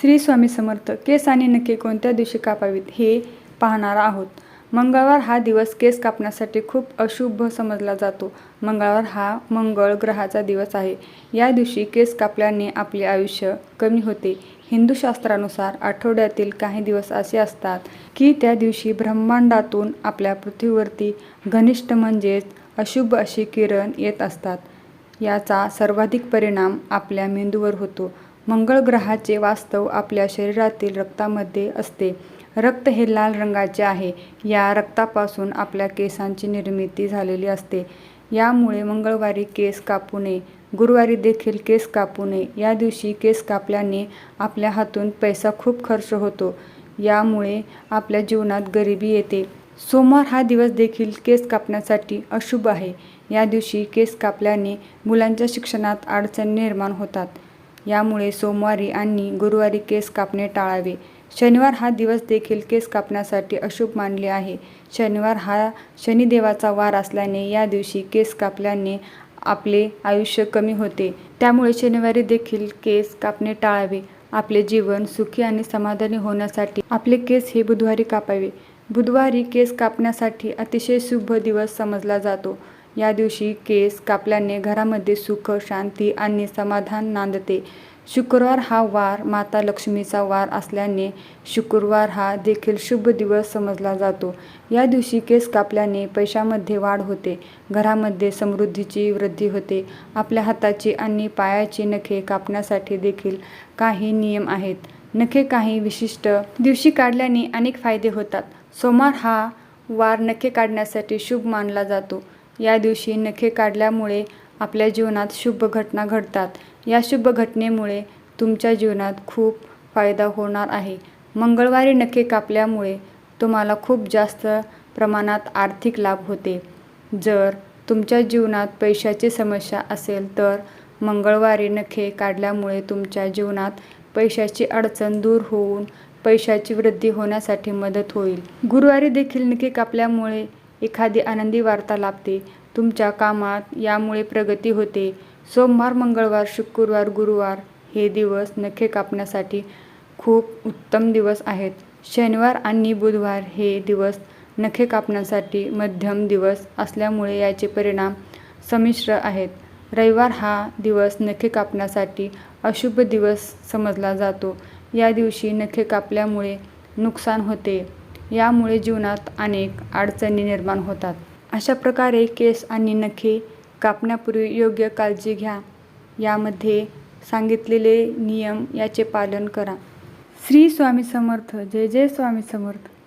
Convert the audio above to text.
श्री स्वामी समर्थ केस आणि नखे कोणत्या दिवशी कापावीत हे पाहणार आहोत. मंगळवार हा दिवस केस कापण्यासाठी खूप अशुभ समजला जातो. मंगळवार हा मंगळ ग्रहाचा दिवस आहे. या दिवशी केस कापल्याने आपले आयुष्य कमी होते. हिंदू शास्त्रानुसार आठवड्यातील काही दिवस असे असतात की त्या दिवशी ब्रह्मांडातून आपल्या पृथ्वीवरती घनिष्ठ म्हणजेच अशुभ अशी किरण येत असतात. याचा सर्वाधिक परिणाम आपल्या मेंदूवर होतो. मंगळ ग्रहाचे वास्तव आपल्या शरीरातील रक्तामध्ये असते. रक्त हे लाल रंगाचे आहे. या रक्तापासून आपल्या केसांची निर्मिती झालेली असते. यामुळे मंगळवारी केस कापू नये. गुरुवारी देखील केस कापू नये. या दिवशी केस कापल्याने आपल्या हातून पैसा खूप खर्च होतो. यामुळे आपल्या जीवनात गरिबी येते. सोमवार हा दिवस देखील केस कापण्यासाठी अशुभ आहे. या दिवशी केस कापल्याने मुलांच्या शिक्षणात अडचणी निर्माण होतात. यामुळे सोमवारी आणि गुरुवारी केस कापणे टाळावे. शनिवार हा दिवस देखील केस कापण्यासाठी अशुभ मानले आहे. शनिवार हा शनिदेवाचा वार असल्याने या दिवशी केस कापल्याने आपले आयुष्य कमी होते. त्यामुळे शनिवारी देखील केस कापणे टाळावे. आपले जीवन सुखी आणि समाधानी होण्यासाठी आपले केस हे बुधवारी कापावे. बुधवारी केस कापण्यासाठी अतिशय शुभ दिवस समजला जातो. या दिवशी केस कापल्याने घरामध्ये सुख शांती आणि समाधान नांदते. शुक्रवार हा वार माता लक्ष्मीचा वार असल्याने शुक्रवार हा देखील शुभ दिवस समजला जातो. या दिवशी केस कापल्याने पैशामध्ये वाढ होते. घरामध्ये समृद्धीची वृद्धी होते. आपल्या हाताची आणि पायाची नखे कापण्यासाठी देखील काही नियम आहेत. नखे काही विशिष्ट दिवशी काढल्याने अनेक फायदे होतात. सोमवार हा वार नखे काढण्यासाठी शुभ मानला जातो. या दिवशी नखे काढल्यामुळे आपल्या जीवनात शुभ घटना घडतात. या शुभ घटनेमुळे तुमच्या जीवनात खूप फायदा होणार आहे. मंगळवारी नखे कापल्यामुळे तुम्हाला खूप जास्त प्रमाणात आर्थिक लाभ होते. जर तुमच्या जीवनात पैशाची समस्या असेल तर मंगळवारी नखे काढल्यामुळे तुमच्या जीवनात पैशाची अडचण दूर होऊन पैशाची वृद्धी होण्यासाठी मदत होईल. गुरुवारी देखील नखे कापल्यामुळे एखादी आनंदी वार्ता लाभते. तुमच्या कामात यामुळे प्रगती होते. सोमवार मंगळवार शुक्रवार गुरुवार हे दिवस नखे कापण्यासाठी खूप उत्तम दिवस आहेत. शनिवार आणि बुधवार हे दिवस नखे कापण्यासाठी मध्यम दिवस असल्यामुळे याचे परिणाम संमिश्र आहेत. रविवार हा दिवस नखे कापण्यासाठी अशुभ दिवस समजला जातो. या दिवशी नखे कापल्यामुळे नुकसान होते. यामुळे जीवनात अनेक अडचणी निर्माण होतात. अशा प्रकारे केस आणि नखे कापण्यापूर्वी योग्य काळजी घ्या. यामध्ये सांगितलेले नियम याचे पालन करा. श्री स्वामी समर्थ. जय जय स्वामी समर्थ.